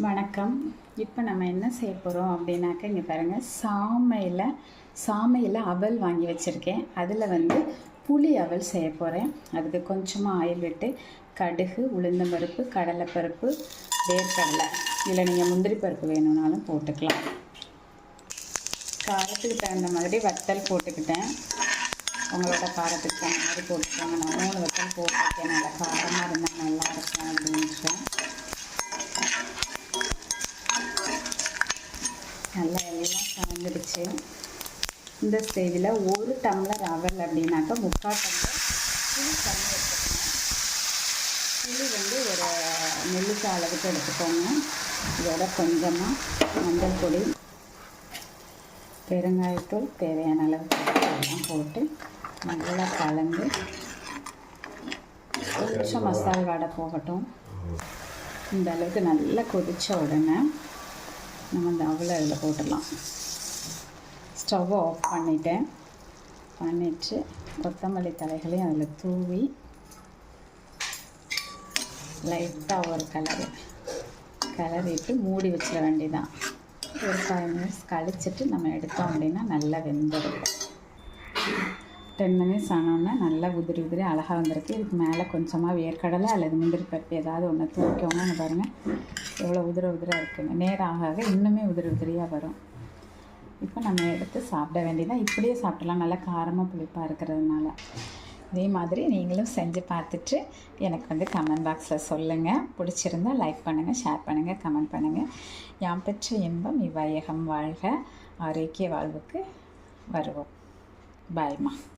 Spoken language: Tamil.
வணக்கம். இப்போ நம்ம என்ன செய்ய போகிறோம் அப்படின்னாக்க இங்கே பாருங்கள் சாமையில் சாமையில் அவல் வாங்கி வச்சுருக்கேன். அதில் வந்து புளி அவல் செய்ய போகிறேன் அதுக்கு கொஞ்சமாக ஆயில் விட்டு கடுகு உளுந்தம்பருப்பு கடலைப்பருப்பு வேர்க்கடலை. இல்லை நீங்கள் முந்திரி பருப்பு வேணும்னாலும் போட்டுக்கலாம். காரத்துக்கு தகுந்த மாதிரி வத்தல் போட்டுக்கிட்டேன். உங்களோட காரத்துக்கு தகுந்த மாதிரி போட்டுக்கோங்க. நான் மூணு வத்தல் போட்டிருக்கேன். நல்லா காரமாக இருந்தால் நல்லா இருக்கும் அப்படின்னு. நல்லா எல்லாம் கலந்துடுச்சு. இந்த ஸ்டேஜில் ஒரு டம்ளர் அவல் அப்படின்னாக்கா முக்கால் டம்ளர் புளி தண்ணி எடுத்துக்கோங்க புளி வந்து ஒரு நெல்லிக்காய் அளவுக்கு எடுத்துக்கோங்க. இதோட கொஞ்சமாக மஞ்சள் பொடி பெருங்காயத்தூள் தேவையான அளவுக்கு எல்லாம் போட்டு நல்லா கலந்து கொஞ்சம் மசால் வடை போகட்டும். இந்த அளவுக்கு நல்லா கொதித்த உடனே நம்ம அந்த அவளை அதில் போட்டுடலாம். ஸ்டவ்வை ஆஃப் பண்ணிட்டேன். பண்ணிட்டு கொத்தமல்லி தலைகளையும் அதில் தூவி லைட்டாக ஒரு கலரு கலரிட்டு மூடி வச்சிட வேண்டியதான் ஒரு ஃபைவ் மினிட்ஸ் கழிச்சிட்டு நம்ம எடுத்தோம் அப்படின்னா நல்லா வெந்திருக்கும் டென் மினிட்ஸ் ஆனோடனே நல்லா உதிரி உதிரி அழகாக வந்திருக்கு. இதுக்கு மேலே கொஞ்சமாக வேர்க்கடலை அல்லது முந்திரி பருப்பு ஏதாவது ஒன்று தூக்கிக்கோங்க பாருங்கள் எவ்வளோ உதிர உதிராக இருக்குங்க நேரம் ஆக ஆக இன்னுமே உதிரி உதிரியாக வரும். இப்போ நம்ம எடுத்து சாப்பிட வேண்டியதான் இப்படியே சாப்பிடலாம். நல்லா காரமாக புளிப்பாக இருக்கிறதுனால. இதே மாதிரி நீங்களும் செஞ்சு பார்த்துட்டு எனக்கு வந்து கமெண்ட் பாக்ஸில் சொல்லுங்கள் பிடிச்சிருந்தா லைக் பண்ணுங்கள் ஷேர் பண்ணுங்கள் கமெண்ட் பண்ணுங்கள் யாம் பெற்ற இன்பம் இவ்வையகம் வாழ்க. ஆரோக்கிய வாழ்வுக்கு வருவோம். பாய்மா